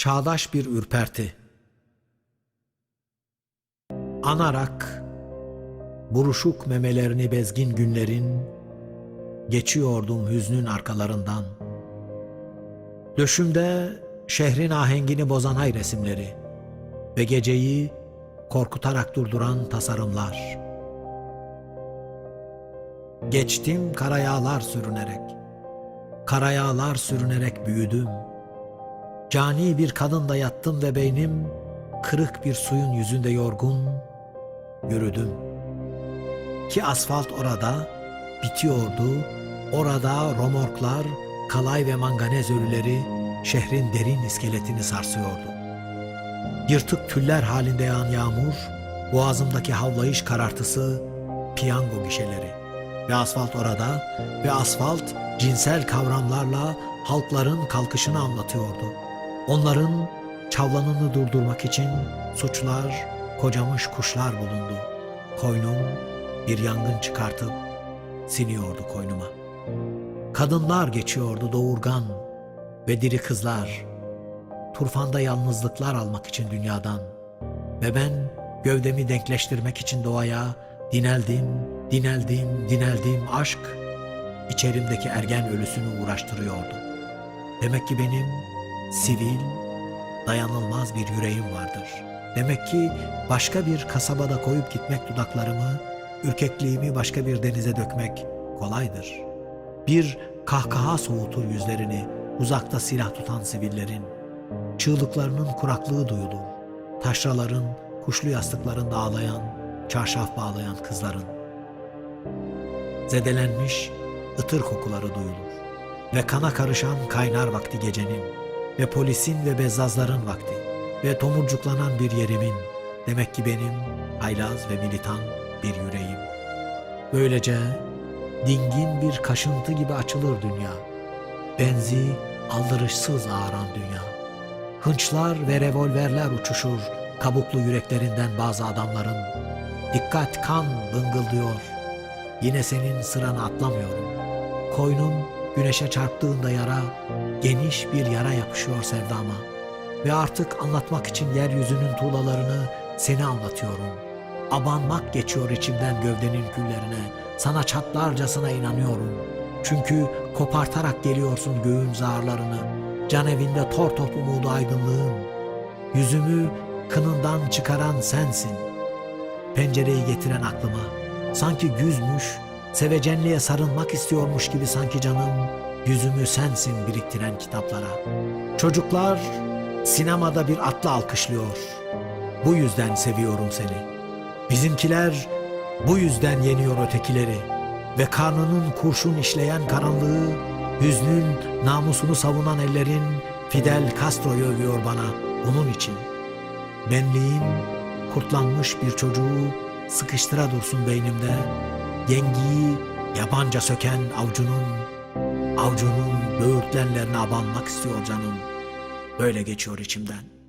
Çağdaş bir ürperti. Anarak buruşuk memelerini bezgin günlerin geçiyordum hüznün arkalarından. Döşümde şehrin ahengini bozan ay resimleri ve geceyi korkutarak durduran tasarımlar. Geçtim karayağlar sürünerek. Karayağlar sürünerek büyüdüm. Cani bir kadında yattım ve beynim kırık bir suyun yüzünde yorgun yürüdüm. Ki asfalt orada bitiyordu. Orada romorklar, kalay ve manganez ölüleri şehrin derin iskeletini sarsıyordu. Yırtık tüller halinde yağan yağmur, boğazımdaki havlayış karartısı, piyango gişeleri. Ve asfalt orada ve asfalt cinsel kavramlarla halkların kalkışını anlatıyordu. Onların çavlanını durdurmak için suçlar, kocamış kuşlar bulundu. Koynum bir yangın çıkartıp siniyordu koynuma. Kadınlar geçiyordu doğurgan ve diri kızlar. Turfanda yalnızlıklar almak için dünyadan. Ve ben gövdemi denkleştirmek için doğaya dineldim, dineldim, dineldim aşk içerimdeki ergen ölüsünü uğraştırıyordu. Demek ki benim sivil, dayanılmaz bir yüreğim vardır. Demek ki başka bir kasabada koyup gitmek dudaklarımı, ürkekliğimi başka bir denize dökmek kolaydır. Bir kahkaha soğutur yüzlerini uzakta silah tutan sivillerin. Çığlıklarının kuraklığı duyulur. Taşraların, kuşlu yastıklarında ağlayan, çarşaf bağlayan kızların. Zedelenmiş, ıtır kokuları duyulur. Ve kana karışan kaynar vakti gecenin ve polisin ve bezzazların vakti ve tomurcuklanan bir yerimin demek ki benim haylaz ve militan bir yüreğim. Böylece dingin bir kaşıntı gibi açılır dünya. Benzi aldırışsız ağıran dünya. Hınçlar ve revolverler uçuşur kabuklu yüreklerinden bazı adamların. Dikkat kan bıngıldıyor. Yine senin sıranı atlamıyorum. Koynum güneşe çarptığında yara, geniş bir yara yapışıyor sevdama. Ve artık anlatmak için yeryüzünün tuğlalarını seni anlatıyorum. Abanmak geçiyor içimden gövdenin küllerine. Sana çatlarcasına inanıyorum. Çünkü kopartarak geliyorsun göğün zarlarını. Can evinde tor top umudu aydınlığın. Yüzümü kınından çıkaran sensin. Pencereyi getiren aklıma. Sanki güzmüş, sevecenliğe sarılmak istiyormuş gibi sanki canım. Yüzümü sensin biriktiren kitaplara. Çocuklar sinemada bir atla alkışlıyor. Bu yüzden seviyorum seni. Bizimkiler bu yüzden yeniyor ötekileri. Ve karnının kurşun işleyen karanlığı, hüznün namusunu savunan ellerin Fidel Castro'yu övüyor bana bunun için. Benliğim kurtlanmış bir çocuğu sıkıştıra dursun beynimde. Yengiyi yabanca söken avcunun, avcunun böğürtlenlerine abanmak istiyor canım. Böyle geçiyor içimden.''